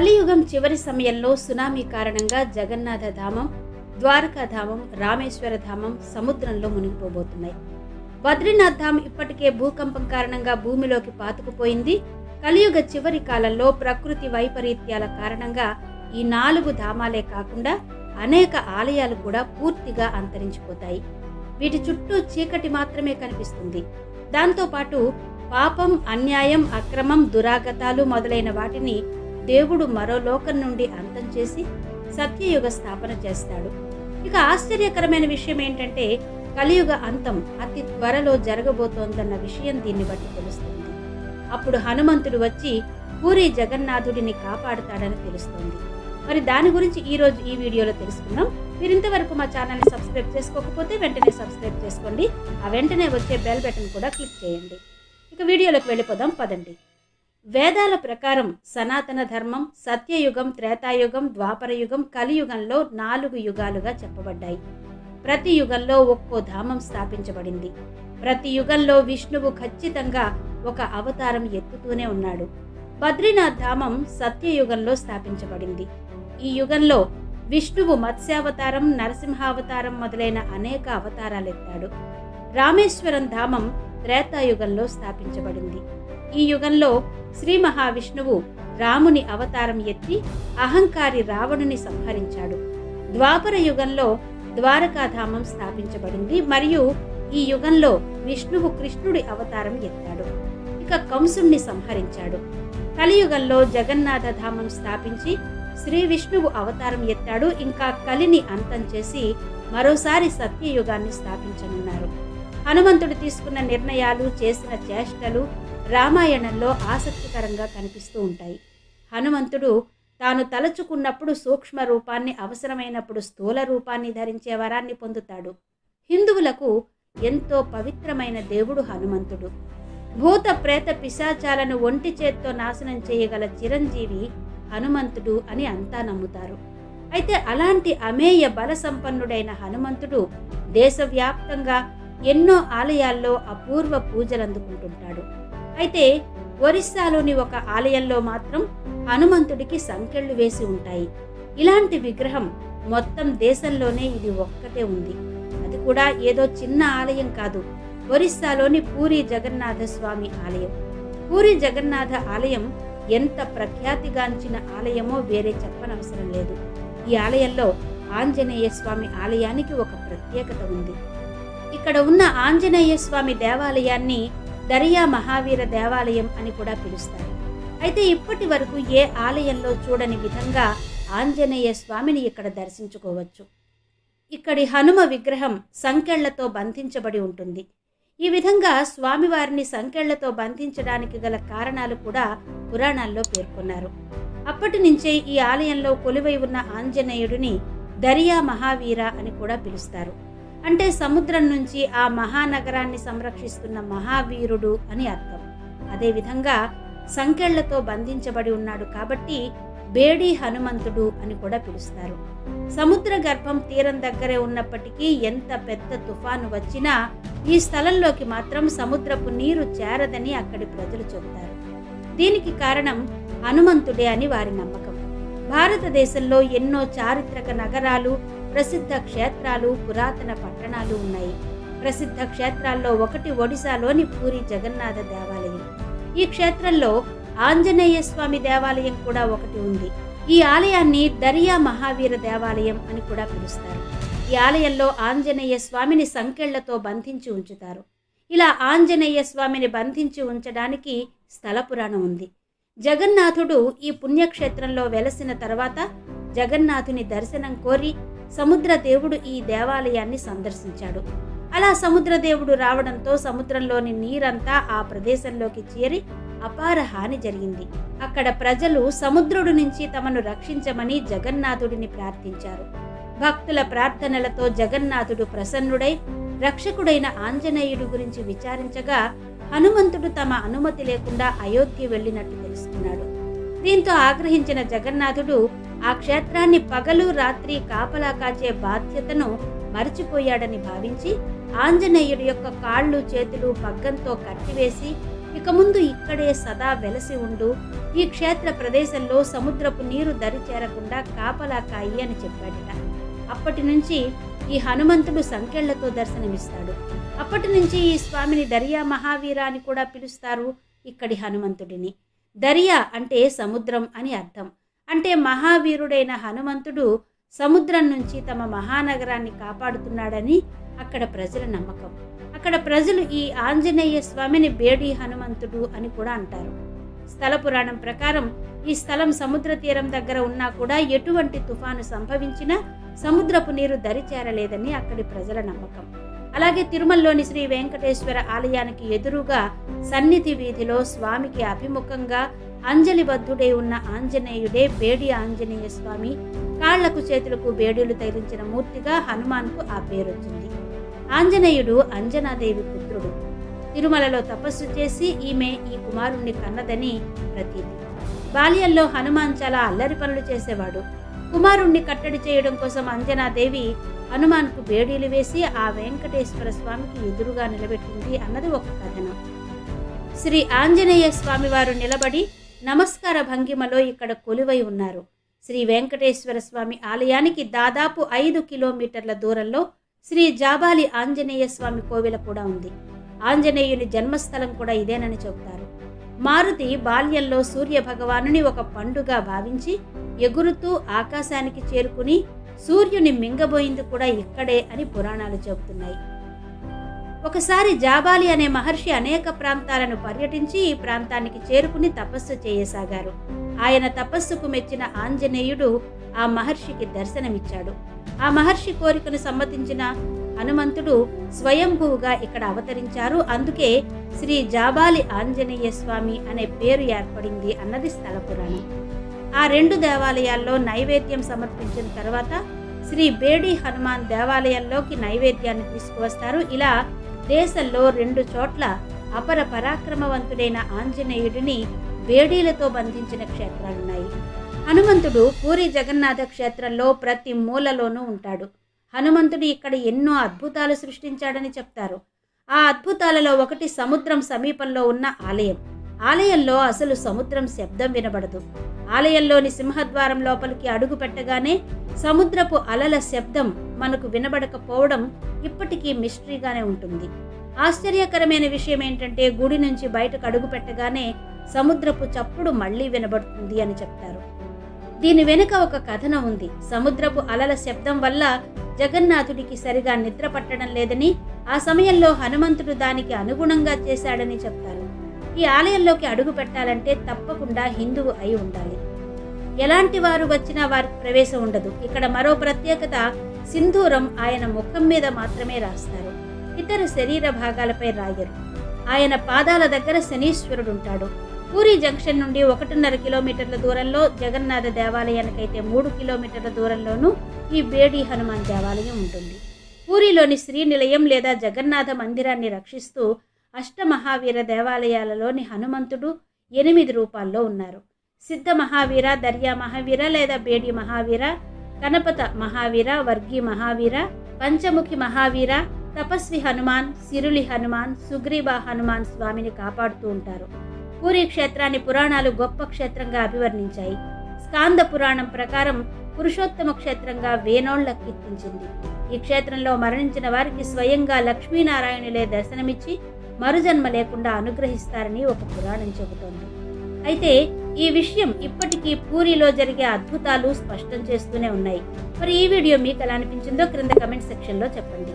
కలియుగం చివరి సమయంలో సునామీ కారణంగా జగన్నాథ ధామం ద్వారకాధామం రామేశ్వర ధామం సముద్రంలో మునిగిపోబోతున్నాయి. బద్రీనాథ్ ధామ్ ఇప్పటికే భూకంపం కారణంగా భూమిలోకి పాతుకుపోయింది. కలియుగ చివరి కాలంలో ప్రకృతి వైపరీత్యాల కారణంగా ఈ నాలుగు ధామాలే కాకుండా అనేక ఆలయాలు కూడా పూర్తిగా అంతరించిపోతాయి. వీటి చుట్టూ చీకటి మాత్రమే కనిపిస్తుంది. దాంతోపాటు పాపం అన్యాయం అక్రమం దురాగతాలు మొదలైన వాటిని దేవుడు మరో లోకం నుండి అంతం చేసి సత్యయుగ స్థాపన చేస్తాడు. ఇక ఆశ్చర్యకరమైన విషయం ఏంటంటే కలియుగ అంతం అతి త్వరలో జరగబోతోందన్న విషయం దీన్ని బట్టి తెలుస్తుంది. అప్పుడు హనుమంతుడు వచ్చి పూరి జగన్నాథుడిని కాపాడుతాడని తెలుస్తోంది. మరి దాని గురించి ఈరోజు ఈ వీడియోలో తెలుసుకుందాం. మీరు ఇంతవరకు మా ఛానల్ని సబ్స్క్రైబ్ చేసుకోకపోతే వెంటనే సబ్స్క్రైబ్ చేసుకోండి. ఆ వెంటనే వచ్చే బెల్ బటన్ కూడా క్లిక్ చేయండి. ఇక వీడియోలోకి వెళ్ళిపోదాం. పదండి. వేదాల ప్రకారం సనాతన ధర్మం సత్యయుగం త్రేతాయుగం ద్వాపరయుగం కలియుగంలో నాలుగు యుగాలుగా చెప్పబడ్డాయి. ప్రతి యుగంలో ఒక్కో ధామం స్థాపించబడింది. ప్రతి యుగంలో విష్ణువు ఖచ్చితంగా ఒక అవతారం ఎత్తుతూనే ఉన్నాడు. బద్రీనాథ్ ధామం సత్యయుగంలో స్థాపించబడింది. ఈ యుగంలో విష్ణువు మత్స్యావతారం నరసింహావతారం మొదలైన అనేక అవతారాలెత్తాడు. రామేశ్వరం ధామం త్రేతాయుగంలో స్థాపించబడింది. ఈ యుగంలో శ్రీ మహావిష్ణువు రాముని అవతారం ఎత్తి అహంకారి రావణుని సంహరించాడు. ద్వాపర యుగంలో ద్వారకాధామం స్థాపించబడింది. మరియు ఈ యుగంలో విష్ణువు కృష్ణుడి అవతారం ఎత్తాడు. ఇక కంసుణ్ణి సంహరించాడు. కలియుగంలో జగన్నాథ ధామం స్థాపించి శ్రీ విష్ణువు అవతారం ఎత్తాడు. ఇంకా కలిని అంతం చేసి మరోసారి సత్యయుగాన్ని స్థాపించనున్నారు. హనుమంతుడు తీసుకున్న నిర్ణయాలు చేసిన చేష్టలు రామాయణంలో ఆసక్తికరంగా కనిపిస్తూ ఉంటాయి. హనుమంతుడు తాను తలచుకున్నప్పుడు సూక్ష్మ రూపాన్ని అవసరమైనప్పుడు స్థూల రూపాన్ని ధరించే వరాన్ని పొందుతాడు. హిందువులకు ఎంతో పవిత్రమైన దేవుడు హనుమంతుడు. భూత ప్రేత పిశాచాలను ఒంటి చేత్తో నాశనం చేయగల చిరంజీవి హనుమంతుడు అని అంతా నమ్ముతారు. అయితే అలాంటి అమేయ బల సంపన్నుడైన హనుమంతుడు దేశవ్యాప్తంగా ఎన్నో ఆలయాల్లో అపూర్వ పూజలు అందుకుంటుంటాడు అయితే ఒరిస్సాలోని ఒక ఆలయంలో మాత్రం హనుమంతుడికి సంకెళ్ళు వేసి ఉంటాయి. ఇలాంటి విగ్రహం మొత్తం దేశంలోనే ఇది ఒక్కటే ఉంది. అది కూడా ఏదో చిన్న ఆలయం కాదు. ఒరిస్సాలోని పూరి జగన్నాథ స్వామి ఆలయం. పూరి జగన్నాథ ఆలయం ఎంత ప్రఖ్యాతిగాంచిన ఆలయమో వేరే చెప్పనవసరం లేదు. ఈ ఆలయంలో ఆంజనేయ స్వామి ఆలయానికి ఒక ప్రత్యేకత ఉంది. ఇక్కడ ఉన్న ఆంజనేయ స్వామి దేవాలయాన్ని దరియా మహావీర దేవాలయం అని కూడా పిలుస్తారు. అయితే ఇప్పటి వరకు ఏ ఆలయంలో చూడని విధంగా ఆంజనేయ స్వామిని ఇక్కడ దర్శించుకోవచ్చు. ఇక్కడి హనుమ విగ్రహం సంకెళ్ళతో బంధించబడి ఉంటుంది. ఈ విధంగా స్వామివారిని సంకెళ్ళతో బంధించడానికి గల కారణాలు కూడా పురాణాల్లో పేర్కొన్నారు. అప్పటి నుంచే ఈ ఆలయంలో కొలువై ఉన్న ఆంజనేయుడిని దరియా మహావీర అని కూడా పిలుస్తారు. అంటే సముద్రం నుంచి ఆ మహానగరాన్ని సంరక్షిస్తున్న మహావీరుడు అని అర్థం. అదేవిధంగా సంకెళ్ళతో బంధించబడి ఉన్నాడు కాబట్టి బేడి హనుమంతుడు అని కూడా పిలుస్తారు. సముద్ర గర్భం తీరం దగ్గరే ఉన్నప్పటికీ ఎంత పెద్ద తుఫాను వచ్చినా ఈ స్థలంలోకి మాత్రం సముద్రపు నీరు చేరదని అక్కడి ప్రజలు చెబుతారు. దీనికి కారణం హనుమంతుడే అని వారి నమ్మకం. భారతదేశంలో ఎన్నో చారిత్రక నగరాలు ప్రసిద్ధ క్షేత్రాలు పురాతన పట్టణాలు ఉన్నాయి. ప్రసిద్ధ క్షేత్రాల్లో ఒకటి ఒడిశాలోని పూరి జగన్నాథ దేవాలయం. ఈ క్షేత్రంలో ఆంజనేయ స్వామి దేవాలయం కూడా ఒకటి ఉంది. ఈ ఆలయాన్ని దరియా మహావీర దేవాలయం అని కూడా పిలుస్తారు. ఈ ఆలయంలో ఆంజనేయ స్వామిని సంకెళ్ళతో బంధించి ఉంచుతారు. ఇలా ఆంజనేయ స్వామిని బంధించి ఉంచడానికి స్థల పురాణం ఉంది. జగన్నాథుడు ఈ పుణ్యక్షేత్రంలో వెలసిన తర్వాత జగన్నాథుని దర్శనం కోరి సముద్రదేవుడు ఈ దేవాలయాన్ని సందర్శించాడు. అలా సముద్రదేవుడు రావడంతో సముద్రంలోని నీరంతా ఆ ప్రదేశంలోకి చేరి అపార హాని జరిగింది. అక్కడ ప్రజలు సముద్రుడు నుంచి తమను రక్షించమని జగన్నాథుడిని ప్రార్థించారు. భక్తుల ప్రార్థనలతో జగన్నాథుడు ప్రసన్నుడై రక్షకుడైన ఆంజనేయుడు గురించి విచారించగా హనుమంతుడు తమ అనుమతి లేకుండా అయోధ్య వెళ్ళినట్టు తెలుసుకున్నాడు. దీంతో ఆగ్రహించిన జగన్నాథుడు ఆ క్షేత్రాన్ని పగలు రాత్రి కాపలా కాచే బాధ్యతను మరచిపోయాడని భావించి ఆంజనేయుడి యొక్క కాళ్ళు చేతులు పగ్గంతో కట్టివేసి ఇక ముందు ఇక్కడే సదా వెలసి ఉండు. ఈ క్షేత్ర ప్రదేశంలో సముద్రపు నీరు దరి చేరకుండా కాపలా కాయి అని చెప్పాడట. అప్పటి నుంచి ఈ హనుమంతుడు సంకెళ్ళతో దర్శనమిస్తాడు. అప్పటి నుంచి ఈ స్వామిని దర్యా మహావీర అని కూడా పిలుస్తారు ఇక్కడి హనుమంతుడిని. దరియా అంటే సముద్రం అని అర్థం. అంటే మహావీరుడైన హనుమంతుడు సముద్రం నుంచి తమ మహానగరాన్ని కాపాడుతున్నాడని అక్కడ ప్రజల నమ్మకం. అక్కడ ప్రజలు ఈ ఆంజనేయ స్వామిని బేడి హనుమంతుడు అని కూడా అంటారు. స్థల పురాణం ప్రకారం ఈ స్థలం సముద్ర తీరం దగ్గర ఉన్నా కూడా ఎటువంటి తుఫాను సంభవించినా సముద్రపు నీరు దరి చేరలేదని అక్కడి ప్రజల నమ్మకం. అలాగే తిరుమలలోని శ్రీ వెంకటేశ్వర ఆలయానికి ఎదురుగా సన్నిధి వీధిలో స్వామికి అభిముఖంగా అంజలిబద్ధుడై ఉన్న ఆంజనేయుడే బేడి ఆంజనేయ స్వామి కాళ్ళకు చేతులకు బేడీలు తగిలించిన మూర్తిగా హనుమాన్కు ఆ పేరొచ్చింది. ఆంజనేయుడు అంజనాదేవి పుత్రుడు. తిరుమలలో తపస్సు చేసి ఈమె ఈ కుమారుణ్ణి కన్నదని ప్రతీతి. బాల్యంలో హనుమాన్ చాలా అల్లరి పనులు చేసేవాడు. కుమారుణ్ణి కట్టడి చేయడం కోసం అంజనాదేవి హనుమాన్కు బేడీలు వేసి ఆ వెంకటేశ్వర స్వామికి ఎదురుగా నిలబెట్టింది అన్నది ఒక కథనం. శ్రీ ఆంజనేయ స్వామివారు నిలబడి నమస్కార భంగిమలో ఇక్కడ కొలువై ఉన్నారు. శ్రీ వెంకటేశ్వర స్వామి ఆలయానికి దాదాపు ఐదు కిలోమీటర్ల దూరంలో శ్రీ జాబాలి ఆంజనేయ స్వామి కోవిల కూడా ఉంది. ఆంజనేయుని జన్మస్థలం కూడా ఇదేనని చెబుతారు. మారుతి బాల్యంలో సూర్య భగవానుని ఒక పండుగ భావించి ఎగురుతూ ఆకాశానికి చేరుకుని సూర్యుని మింగబోయింది కూడా ఇక్కడే అని పురాణాలు చెబుతున్నాయి. ఒకసారి జాబాలి అనే మహర్షి అనేక ప్రాంతాలను పర్యటించి ఈ ప్రాంతానికి చేరుకుని తపస్సు చేయసాగారు. ఆయన తపస్సుకు మెచ్చిన ఆంజనేయుడు ఆ మహర్షికి దర్శనమిచ్చాడు. ఆ మహర్షి కోరికను సమ్మతించిన హనుమంతుడు స్వయంభువుగా ఇక్కడ అవతరించారు. అందుకే శ్రీ జాబాలి ఆంజనేయ స్వామి అనే పేరు ఏర్పడింది అన్నది స్థల పురాణం. ఆ రెండు దేవాలయాల్లో నైవేద్యం సమర్పించిన తర్వాత శ్రీ బేడి హనుమాన్ దేవాలయంలోకి నైవేద్యాన్ని తీసుకువస్తారు. ఇలా దేశంలో రెండు చోట్ల అపర పరాక్రమవంతుడైన ఆంజనేయుడిని బేడీలతో బంధించిన క్షేత్రాలున్నాయి. హనుమంతుడు పూరి జగన్నాథ క్షేత్రంలో ప్రతి మూలలోనూ ఉంటాడు. హనుమంతుడు ఇక్కడ ఎన్నో అద్భుతాలు సృష్టించాడని చెప్తారు. ఆ అద్భుతాలలో ఒకటి సముద్రం సమీపంలో ఉన్న ఆలయం. ఆలయంలో అసలు సముద్రం శబ్దం వినబడదు. ఆలయంలోని సింహద్వారం లోపలికి అడుగు పెట్టగానే సముద్రపు అలల శబ్దం మనకు వినబడకపోవడం ఇప్పటికీ మిస్టరీగానే ఉంటుంది. ఆశ్చర్యకరమైన విషయం ఏంటంటే గుడి నుంచి బయటకు అడుగు పెట్టగానే సముద్రపు చప్పుడు మళ్ళీ వినబడుతుంది అని చెప్తారు. దీని వెనుక ఒక కథనం ఉంది. సముద్రపు అలల శబ్దం వల్ల జగన్నాథుడికి సరిగా నిద్ర పట్టడం లేదని ఆ సమయంలో హనుమంతుడు దానికి అనుగుణంగా చేశాడని చెప్తారు. ఈ ఆలయంలోకి అడుగు పెట్టాలంటే తప్పకుండా హిందువు అయి ఉండాలి. ఎలాంటి వారు వచ్చినా వారికి ప్రవేశం ఉండదు. ఇక్కడ మరో ప్రత్యేకత సింధూరం ఆయన ముఖం మీద మాత్రమే రాస్తారు. ఇతర శరీర భాగాలపై రాయరు. ఆయన పాదాల దగ్గర శనీశ్వరుడు ఉంటాడు. పూరి జంక్షన్ నుండి ఒకటిన్నర కిలోమీటర్ల దూరంలో జగన్నాథ దేవాలయానికైతే మూడు కిలోమీటర్ల దూరంలోనూ ఈ బేడి హనుమాన్ దేవాలయం ఉంటుంది. పూరిలోని శ్రీనిలయం లేదా జగన్నాథ మందిరాన్ని రక్షిస్తూ అష్టమహావీర దేవాలయాలలోని హనుమంతుడు ఎనిమిది రూపాల్లో ఉన్నారు. సిద్ధ మహావీర దర్యా మహావీర లేదా బేడి మహావీర కనపత మహావీర వర్గి మహావీర పంచముఖి మహావీర తపస్వి హనుమాన్ సిరులి హనుమాన్ సుగ్రీవ హనుమాన్ స్వామిని కాపాడుతూ ఉంటారు. పూరి క్షేత్రాన్ని పురాణాలు గొప్ప క్షేత్రంగా అభివర్ణించాయి. స్కాంద పురాణం ప్రకారం పురుషోత్తమ క్షేత్రంగా వేనోళ్ళ కీర్తించింది. ఈ క్షేత్రంలో మరణించిన వారికి స్వయంగా లక్ష్మీనారాయణులే దర్శనమిచ్చి మరుజన్మ లేకుండా అనుగ్రహిస్తారని ఒక పురాణం చెబుతోంది. అయితే ఈ విషయం ఇప్పటికీ పూరిలో జరిగే అద్భుతాలు స్పష్టం చేస్తూనే ఉన్నాయి. మరి ఈ వీడియో మీకు ఎలా అనిపించిందో క్రింద కమెంట్ సెక్షన్లో చెప్పండి.